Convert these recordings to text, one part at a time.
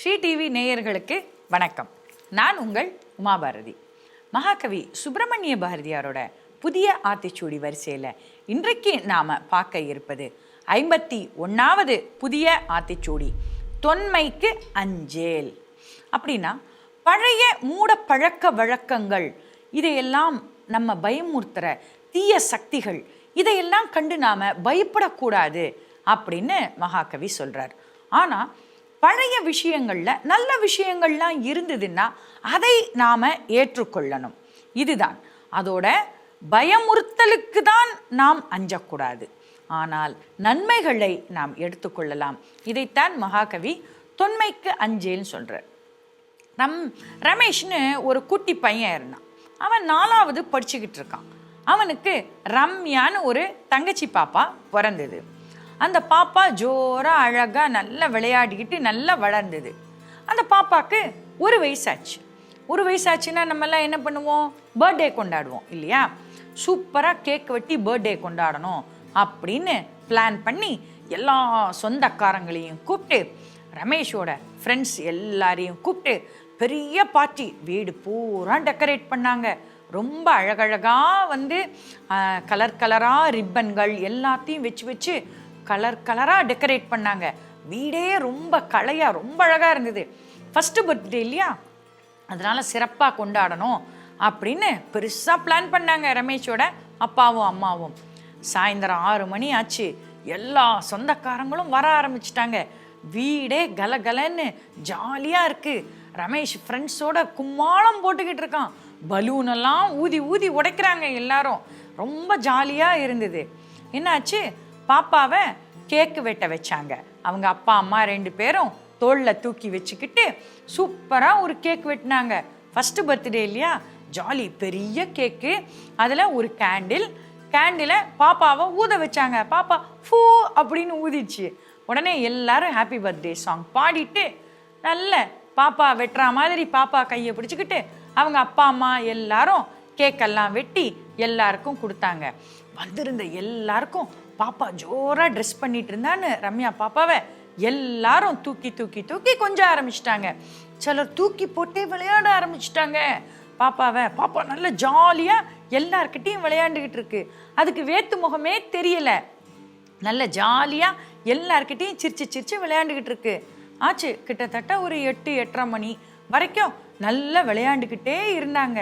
Sri TV நேயர்களுக்கு வணக்கம். நான் உங்கள் உமாபாரதி. மகாகவி சுப்பிரமணிய பாரதியாரோட புதிய ஆத்திச்சூடி வரிசையில் இன்றைக்கு நாம் பார்க்க இருப்பது ஐம்பத்தி ஒன்றாவது புதிய ஆத்திச்சூடி தொன்மைக்கு அஞ்சேல். அப்படின்னா பழைய மூட பழக்க வழக்கங்கள் இதையெல்லாம் நம்ம பயமுறுத்துகிற தீய சக்திகள் இதையெல்லாம் கண்டு நாம் பயப்படக்கூடாது அப்படின்னு மகாகவி சொல்கிறார் ஆனால் பழைய விஷயங்களில் நல்ல விஷயங்கள்லாம் இருந்ததுன்னா அதை நாம் ஏற்றுக்கொள்ளணும். இதுதான். அதோட பயமுறுத்தலுக்கு தான் நாம் அஞ்சக்கூடாது. ஆனால் நன்மைகளை நாம் எடுத்துக்கொள்ளலாம். இதைத்தான் மகாகவி தொன்மைக்கு அஞ்சேன்னு சொல்கிறார் நம் ரமேஷ்னு ஒரு குட்டி பையன் இருந்தான். அவன் நாலாவது படிச்சுக்கிட்டு இருக்கான். அவனுக்கு ரம்யான்னு ஒரு தங்கச்சி பாப்பா பிறந்தது. அந்த பாப்பா ஜோரா அழகா நல்லா விளையாடிக்கிட்டு நல்லா வளர்ந்தது. அந்த பாப்பாக்கு ஒரு வயசாச்சு. ஒரு வயசாச்சுன்னா நம்மெல்லாம் என்ன பண்ணுவோம்? பர்த்டே கொண்டாடுவோம் இல்லையா? சூப்பராக கேக் வெட்டி பர்த்டே கொண்டாடணும் அப்படின்னு பிளான் பண்ணி எல்லா சொந்தக்காரங்களையும் கூப்பிட்டு ரமேஷோட ஃப்ரெண்ட்ஸ் எல்லாரையும் கூப்பிட்டு பெரிய பார்ட்டி வீடு பூரா டெக்கரேட் பண்ணாங்க. ரொம்ப அழகழகாக வந்து கலர் கலராக ரிப்பன்கள் எல்லாத்தையும் வச்சு வச்சு கலர் கலராக டெக்கரேட் பண்ணாங்க. வீடே ரொம்ப கலையாக ரொம்ப அழகாக இருந்தது. ஃபஸ்ட்டு பர்த்டே இல்லையா? அதனால் சிறப்பாக கொண்டாடணும் அப்படின்னு பெருசாக பிளான் பண்ணாங்க ரமேஷோட அப்பாவும் அம்மாவும். சாயந்தரம் ஆறு மணி ஆச்சு. எல்லா சொந்தக்காரங்களும் வர ஆரம்பிச்சிட்டாங்க. வீடே கலகலன்னு ஜாலியாக இருக்குது ரமேஷ் ஃப்ரெண்ட்ஸோட கும்மாளம் போட்டுக்கிட்டு இருக்கான். பலூனெல்லாம் ஊதி ஊதி உடைக்கிறாங்க எல்லாரும். ரொம்ப ஜாலியாக இருந்தது. என்னாச்சு? பாப்பாவை கேக்கு வெட்ட வச்சாங்க. அவங்க அப்பா அம்மா ரெண்டு பேரும் தோளில் தூக்கி வச்சுக்கிட்டு சூப்பராக ஒரு கேக் வெட்டினாங்க. ஃபஸ்ட்டு பர்த்டே இல்லையா? ஜாலி பெரிய கேக்கு அதில் ஒரு கேண்டில் கேண்டிலை பாப்பாவை ஊத வச்சாங்க. பாப்பா ஃபூ அப்படின்னு ஊதிச்சு. உடனே எல்லாரும் ஹாப்பி பர்த்டே சாங் பாடிட்டு நல்ல பாப்பா வெட்டுற மாதிரி பாப்பா கையை பிடிச்சிக்கிட்டு அவங்க அப்பா அம்மா எல்லாரும் கேக்கெல்லாம் வெட்டி எல்லாருக்கும் கொடுத்தாங்க. வந்திருந்த எல்லாருக்கும் பாப்பா ஜோராக ட்ரெஸ் பண்ணிட்டு இருந்தான்னு ரம்யா பாப்பாவை எல்லாரும் தூக்கி தூக்கி தூக்கி கொஞ்சம் ஆரம்பிச்சிட்டாங்க. சிலர் தூக்கி போட்டே விளையாட ஆரம்பிச்சிட்டாங்க. பாப்பாவை பாப்பா நல்ல ஜாலியாக எல்லார்கிட்டேயும் விளையாண்டுக்கிட்டு இருக்கு. அதுக்கு வேத்து முகமே தெரியல. நல்ல ஜாலியாக எல்லார்கிட்டேயும் சிரிச்சு சிரிச்சு விளையாண்டுக்கிட்டு இருக்கு. ஆச்சு கிட்டத்தட்ட ஒரு எட்டு எட்டரை மணி வரைக்கும் நல்லா விளையாண்டுக்கிட்டே இருந்தாங்க.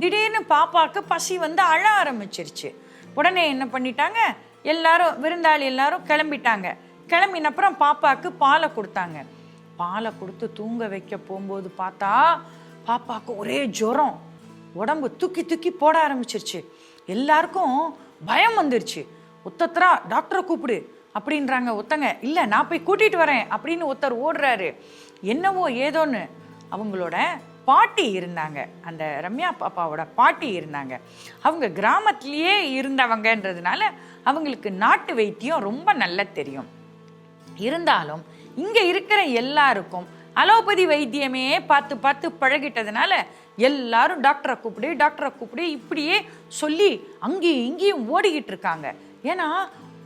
திடீர்னு பாப்பாவுக்கு பசி வந்து அழ ஆரம்பிச்சிருச்சு. உடனே என்ன பண்ணிட்டாங்க? எல்லாரும் விருந்தாளி எல்லாரும் கிளம்பிட்டாங்க. கிளம்பின அப்புறம் பாப்பாவுக்கு பாலை கொடுத்தாங்க. பாலை கொடுத்து தூங்க வைக்க போகும்போது பார்த்தா பாப்பாவுக்கு ஒரே ஜுரம். உடம்பு தூக்கி தூக்கி போட ஆரம்பிச்சிருச்சு. எல்லாருக்கும் பயம் வந்துருச்சு. ஒத்தத்தரா டாக்டரை கூப்பிடு அப்படின்றாங்க ஒத்தங்க. இல்லை நான் போய் கூட்டிகிட்டு வரேன் அப்படின்னு ஒருத்தர் ஓடுறாரு. என்னவோ ஏதோன்னு அவங்களோட பாட்டி இருந்தாங்க. அந்த ரம்யா பாப்பாவோட பாட்டி இருந்தாங்க. அவங்க கிராமத்திலேயே இருந்தவங்கன்றதுனால அவங்களுக்கு நாட்டு வைத்தியம் ரொம்ப நல்லா தெரியும். இருந்தாலும் இங்கே இருக்கிற எல்லாருக்கும் அலோபதி வைத்தியமே பார்த்து பார்த்து பழகிட்டதுனால எல்லாரும் டாக்டரை கூப்பிடு டாக்டரை கூப்பிடு இப்படியே சொல்லி அங்கேயும் இங்கேயும் ஓடிக்கிட்டு இருக்காங்க. ஏன்னா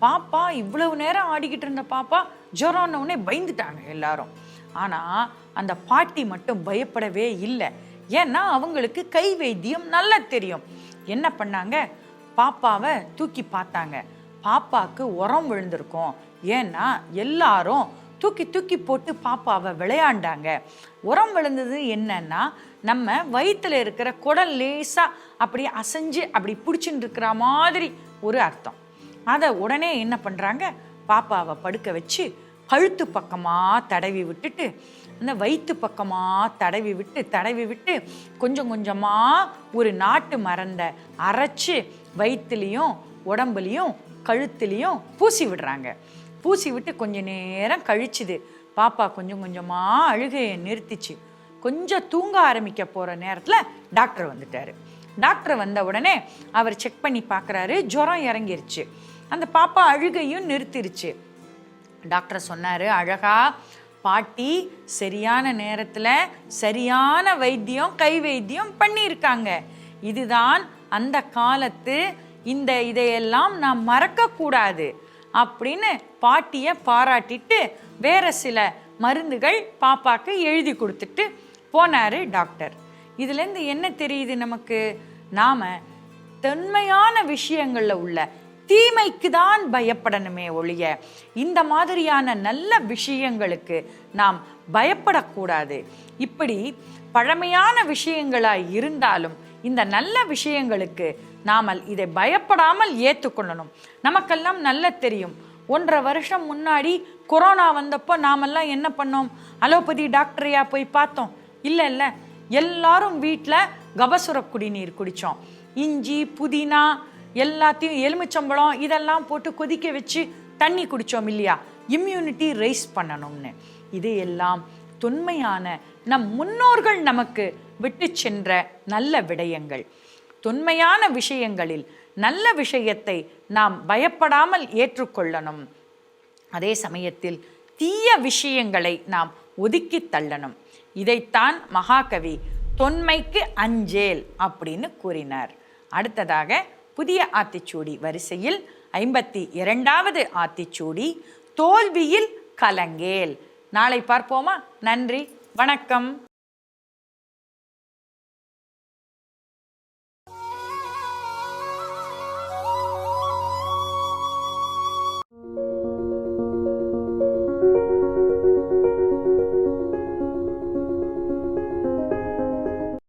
பாப்பா இவ்வளவு நேரம் ஆடிக்கிட்டு இருந்த பாப்பா ஜுரம்னு உடனே பயந்துட்டாங்க எல்லாரும். ஆனால் அந்த பாட்டி மட்டும் பயப்படவே இல்லை. ஏன்னா அவங்களுக்கு கை வைத்தியம் நல்லா தெரியும். என்ன பண்ணாங்க? பாப்பாவை தூக்கி பார்த்தாங்க. பாப்பாவுக்கு உரம் விழுந்திருக்கும். ஏன்னா எல்லாரும் தூக்கி தூக்கி போட்டு பாப்பாவை விளையாண்டாங்க. உரம் விழுந்தது என்னன்னா நம்ம வயிற்றுல இருக்கிற குடல் லேசாக அப்படி அசைஞ்சு அப்படி பிடிச்சின்னு இருக்கிற மாதிரி ஒரு அர்த்தம். அதை உடனே என்ன பண்ணுறாங்க பாப்பாவை படுக்க வச்சு கழுத்து பக்கமாக தடவி விட்டுட்டு அந்த வயிற்று பக்கமாக தடவி விட்டு தடவி விட்டு கொஞ்சம் கொஞ்சமாக ஒரு நாட்டு மருந்தை அரைச்சி வயிற்றுலேயும் உடம்புலையும் கழுத்துலேயும் பூசி விடுறாங்க. பூசி விட்டு கொஞ்ச நேரம் கழிச்சுது. பாப்பா கொஞ்சம் கொஞ்சமாக அழுகையை நிறுத்திச்சு. கொஞ்சம் தூங்க ஆரம்பிக்க போகிற நேரத்தில் டாக்டர் வந்துட்டார். டாக்டர் வந்த உடனே அவர் செக் பண்ணி பார்க்குறாரு ஜுரம் இறங்கிருச்சு. அந்த பாப்பா அழுகையும் நிறுத்திருச்சு. டாக்டர் சொன்னார் அழகா பாட்டி சரியான நேரத்தில் சரியான வைத்தியம் கை வைத்தியம் பண்ணியிருக்காங்க. இதுதான் அந்த காலத்து இந்த இதையெல்லாம் நாம் மறக்கக்கூடாது அப்படின்னு பாட்டியை பாராட்டிட்டு வேற சில மருந்துகள் பாப்பாக்கு எழுதி கொடுத்துட்டு போனார் டாக்டர். இதுலேருந்து என்ன தெரியுது நமக்கு? நாம் தொன்மையான விஷயங்களில் உள்ள தீமைக்கு தான் பயப்படணுமே ஒழிய இந்த மாதிரியான நல்ல விஷயங்களுக்கு நாம் பயப்படக்கூடாது. இப்படி பழமையான விஷயங்களாய் இருந்தாலும் இந்த நல்ல விஷயங்களுக்கு நாமல் இதை பயப்படாமல் ஏற்றுக்கொள்ளணும். நமக்கெல்லாம் நல்ல தெரியும். ஒன்றரை வருஷம் முன்னாடி கொரோனா வந்தப்போ நாமெல்லாம் என்ன பண்ணோம்? அலோபதி டாக்டரையா போய் பார்த்தோம். இல்லை இல்லை. எல்லாரும் வீட்டில் கபசுர குடிநீர் குடித்தோம். இஞ்சி புதினா எல்லாத்தையும் எலுமிச்சம்பழம் இதெல்லாம் போட்டு கொதிக்க வச்சு தண்ணி குடித்தோம் இல்லையா? இம்யூனிட்டி ரைஸ் பண்ணணும்னு. இது எல்லாம் தொன்மையான நம் முன்னோர்கள் நமக்கு விட்டு சென்ற நல்ல விடயங்கள். தொன்மையான விஷயங்களில் நல்ல விஷயத்தை நாம் பயப்படாமல் ஏற்றுக்கொள்ளணும். அதே சமயத்தில் தீய விஷயங்களை நாம் ஒதுக்கி தள்ளணும். இதைத்தான் மகாகவி தொன்மைக்கு அஞ்சேல் அப்படின்னு கூறினார். அடுத்ததாக புதிய ஆத்திச்சூடி வரிசையில் ஐம்பத்தி இரண்டாவது ஆத்திச்சூடி தோல்வியில் கலங்கேல். நாளை பார்ப்போமா? நன்றி. வணக்கம்.